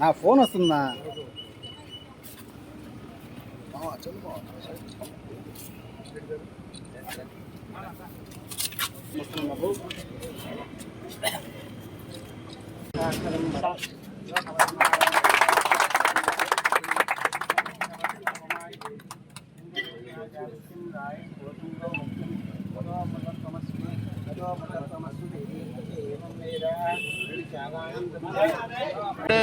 నా ఫోన్ వస్తుందా? వస్తున్నా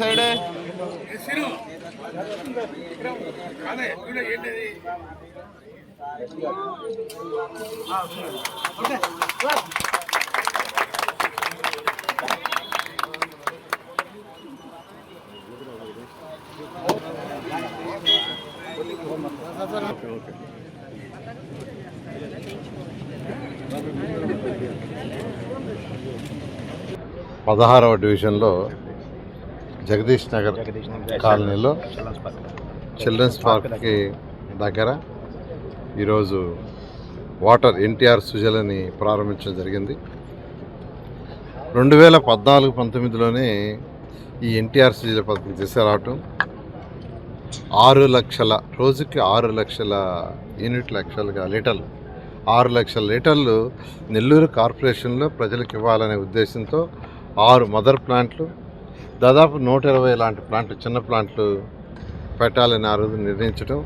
సైడే ఓకే ఓకే Thank you. పదహారవ డివిజన్లో జగదీష్ నగర్ కాలనీలో చిల్డ్రన్స్ పార్క్కి దగ్గర ఈరోజు వాటర్ ఎన్టీఆర్ సుజలని ప్రారంభించడం జరిగింది. రెండు వేల పద్నాలుగు పంతొమ్మిదిలోనే ఈ ఎన్టీఆర్ సుజల పథకం తీసుకురావటం. ఆరు లక్షల రోజుకి ఆరు లక్షల యూనిట్ లక్షలుగా లీటర్లు. ఆరు లక్షల లీటర్లు నెల్లూరు కార్పొరేషన్లో ప్రజలకు ఇవ్వాలనే ఉద్దేశంతో ఆరు మదర్ ప్లాంట్లు దాదాపు నూట ఇరవై లాంటి ప్లాంట్లు చిన్న ప్లాంట్లు పెట్టాలని ఆ రోజు నిర్ణయించడం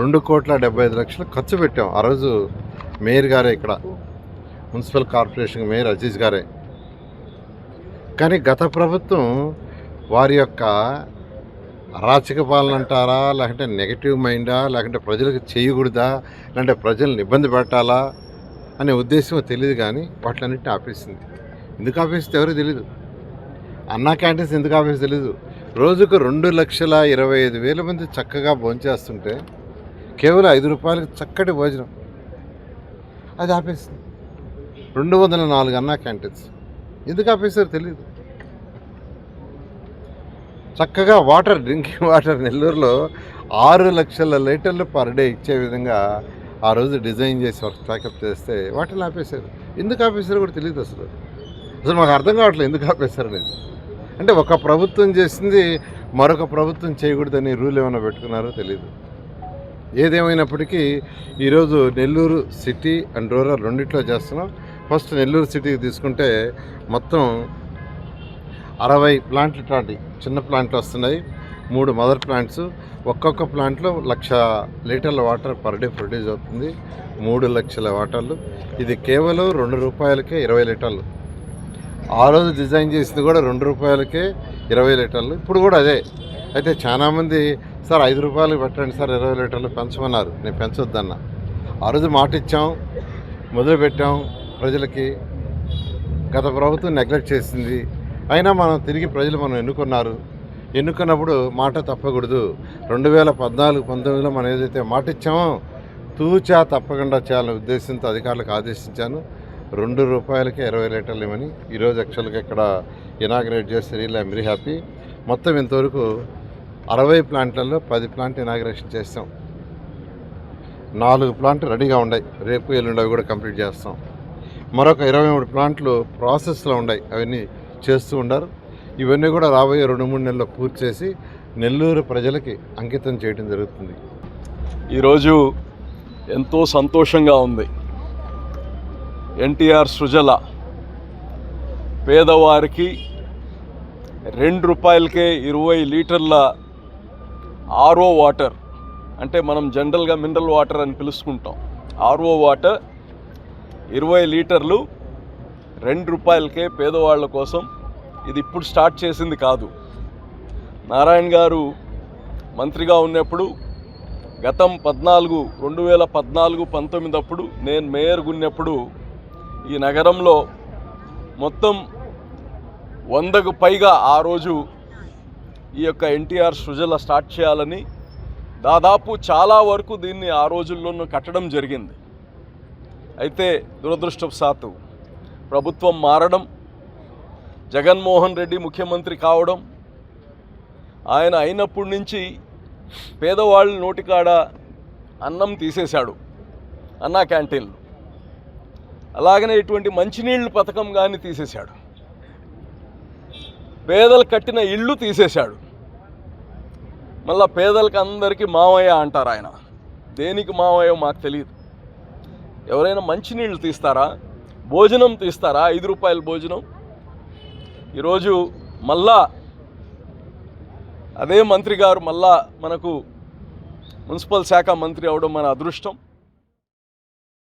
రెండు కోట్ల డెబ్బై ఐదు లక్షలు ఖర్చు పెట్టాం. ఆ రోజు మేయర్ గారే ఇక్కడ మున్సిపల్ కార్పొరేషన్ మేయర్ అజీజ్ గారే. కానీ గత ప్రభుత్వం వారి యొక్క అరాచక పాలన అంటారా లేకుంటే నెగటివ్ మైండా లేకుంటే ప్రజలకు చేయకూడదా లేదంటే ప్రజల్ని ఇబ్బంది పెట్టాలా అనే ఉద్దేశం తెలియదు కానీ వాటిలన్నింటినీ ఆపేసింది. ఎందుకు ఆపేస్తే ఎవరు తెలియదు అన్నా క్యాంటీన్స్ ఎందుకు ఆపేసి తెలీదు? రోజుకు రెండు లక్షల ఇరవై ఐదు వేల మంది చక్కగా భోంచేస్తుంటే కేవలం ఐదు రూపాయలకి చక్కటి భోజనం. అది ఆపేసింది. రెండు వందల నాలుగు అన్నా క్యాంటీన్స్. ఎందుకు ఆపేసారు తెలియదు చక్కగా వాటర్ డ్రింకింగ్ వాటర్ నెల్లూరులో ఆరు లక్షల లీటర్లు పర్ డే ఇచ్చే విధంగా ఆ రోజు డిజైన్ చేసి వర్క్ ప్యాకప్ చేస్తే వాటిని ఆపేశారు. ఎందుకు ఆపేశారో కూడా తెలియదు అసలు? అసలు మాకు అర్థం కావట్లేదు ఎందుకు ఆపేశారు లేదు అంటే ఒక ప్రభుత్వం చేసింది మరొక ప్రభుత్వం చేయకూడదని రూల్ ఏమైనా పెట్టుకున్నారో తెలియదు ఏదేమైనప్పటికీ ఈరోజు నెల్లూరు సిటీ అండ్ రూరల్ రెండిట్లో చేస్తున్నాం. ఫస్ట్ నెల్లూరు సిటీకి తీసుకుంటే మొత్తం అరవై ప్లాంట్లు ఇట్లాంటి చిన్న ప్లాంట్లు వస్తున్నాయి. మూడు మదర్ ప్లాంట్స్. ఒక్కొక్క ప్లాంట్లో లక్ష లీటర్ల వాటర్ పర్ డే ప్రొడ్యూస్ అవుతుంది. మూడు లక్షల వాటర్లు. ఇది కేవలం రెండు రూపాయలకే ఇరవై లీటర్లు. ఆ రోజు డిజైన్ చేసింది కూడా రెండు రూపాయలకే ఇరవై లీటర్లు. ఇప్పుడు కూడా అదే. అయితే చాలామంది సార్ ఐదు రూపాయలు పెట్టండి సార్ ఇరవై లీటర్లు పెంచమన్నారు. నేను పెంచొద్దన్న. ఆ రోజు మాట ఇచ్చాం మొదలుపెట్టాం ప్రజలకి. గత ప్రభుత్వం నెగ్లెక్ట్ చేసింది. అయినా మనం తిరిగి ప్రజలు మనం ఎన్నుకున్నారు. ఎన్నుకున్నప్పుడు మాట తప్పకూడదు. రెండు వేల పద్నాలుగు పంతొమ్మిదిలో మనం ఏదైతే మాట ఇచ్చామో తూచా తప్పకుండా చేయాలనే ఉద్దేశంతో అధికారులకు ఆదేశించాను. రెండు రూపాయలకే ఇరవై లీటర్లు ఇవ్వని ఈరోజు యాక్చువల్గా ఇక్కడ ఇనాగ్రేట్ చేస్తే రియల్ ఐమ్ వెరీ హ్యాపీ మొత్తం ఇంతవరకు అరవై ప్లాంట్లలో పది ప్లాంట్ ఇనాగ్రేషన్ చేస్తాం. నాలుగు ప్లాంట్లు రెడీగా ఉన్నాయి. రేపు ఎల్లుండి అవి కూడా కంప్లీట్ చేస్తాం. మరొక ఇరవై మూడు ప్లాంట్లు ప్రాసెస్లో ఉన్నాయి. అవన్నీ చేస్తూ ఉండారు. ఇవన్నీ కూడా రాబోయే రెండు మూడు నెలల్లో పూర్తి చేసి నెల్లూరు ప్రజలకి అంకితం చేయడం జరుగుతుంది. ఈరోజు ఎంతో సంతోషంగా ఉంది. ఎన్టీఆర్ సృజల పేదవారికి రెండు రూపాయలకే ఇరవై లీటర్ల ఆర్ఓ వాటర్ అంటే మనం జనరల్గా మినరల్ వాటర్ అని పిలుచుకుంటాం ఆర్ఓ వాటర్ ఇరవై లీటర్లు రెండు రూపాయలకే పేదవాళ్ళ కోసం ఇది ఇప్పుడు స్టార్ట్ చేసింది కాదు. నారాయణ గారు మంత్రిగా ఉన్నప్పుడు గతం పద్నాలుగు రెండు వేల పద్నాలుగు పంతొమ్మిది అప్పుడు నేను మేయర్గా ఉన్నప్పుడు ఈ నగరంలో మొత్తం వందకు పైగా ఆ రోజు ఈ యొక్క ఎన్టీఆర్ సృజల స్టార్ట్ చేయాలని దాదాపు చాలా వరకు దీన్ని ఆ రోజుల్లోనూ కట్టడం జరిగింది. అయితే దురదృష్టవశాత్తు ప్రభుత్వం మారడం జగన్మోహన్ రెడ్డి ముఖ్యమంత్రి కావడం ఆయన అయినప్పటి నుంచి పేదవాళ్ళ నోటికాడ అన్నం తీసేశాడు అన్నా క్యాంటీన్లు. అలాగనే ఇటువంటి మంచినీళ్ళు పథకం కానీ తీసేశాడు. పేదలు కట్టిన ఇళ్ళు తీసేశాడు. మళ్ళా పేదలకు అందరికీ మావయ్య అంటారు ఆయన. దేనికి మావయ్య మాకు తెలియదు. ఎవరైనా మంచినీళ్ళు తీస్తారా? భోజనం తీస్తారా? ఐదు రూపాయల భోజనం? ఈరోజు మళ్ళా అదే మంత్రి గారు మళ్ళా మనకు మున్సిపల్ శాఖ మంత్రి అవడం మన అదృష్టం.